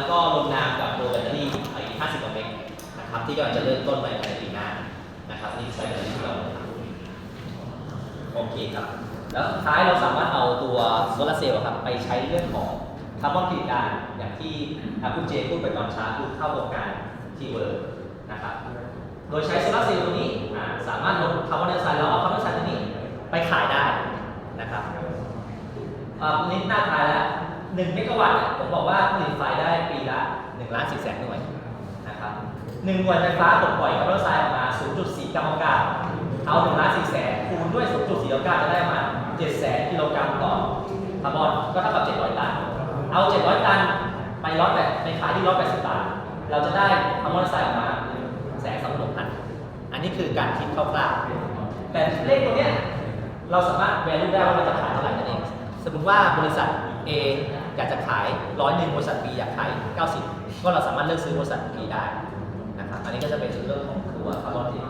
แล้วก็ลงนามกับโรแบตเตอรี่อีก50กว่าเมกนะครับที่กำลังจะเริ่มต้นไปในปีหน้านะครับนี่คือแบตเตอรี่ที่เราทำโอเคครับ แล้วท้ายเราสามารถเอาตัวโซลาเซลล์ครับไปใช้เรื่องของคาร์บอนผลิตได้อย่างที่คุณเจพูดไปตอนเช้าคือเข้าโครงการทีเวิร์นะครับโดยใช้โซลาเซลล์ตัวนี้สามารถลดคาร์บอนไดออกไซด์แล้วเอาคาร์บอนไดออกไซด์ตัวนี้ไปขายได้นะครับอะนิดหน้าตายแล้ว 1เมกะวัตต์เนี่ยผมบอกว่าผลิตไฟได้ปีละ1ล้าน4แสนหน่วยนะครับหนึ่งหน่วยไฟฟ้าปลดปล่อยคาร์บอนไดออกไซด์ออกมา 0.4กรัมกรัมเอา1ล้าน4แสนคูณด้วย 0.4กรัมจะได้มา7แสนกิโลกรัมต่อคาร์บอนก็เท่ากับ 700 ตัน เอา 700 ตันไปร้อยแปดไปขายที่ร้อยแปดสิบบาท เราจะได้คาร์บอนไดออกไซด์ออกมาแสนสองหมื่นพันอันนี้คือการคิดคร่าวๆแต่เลขตรงเนี้ยเราสามารถ value ได้ว่าเราจะขายเท่าไหร่นั่นเอง สมมติว่าบริษัท A อยากจะขายร้อยหนึ่งบริษัท B อยากขาย 90 ก็เราสามารถเลือกซื้อบริษัท B ได้นะครับ อันนี้ก็จะเป็นเรื่องของตัวคาร์บอนที่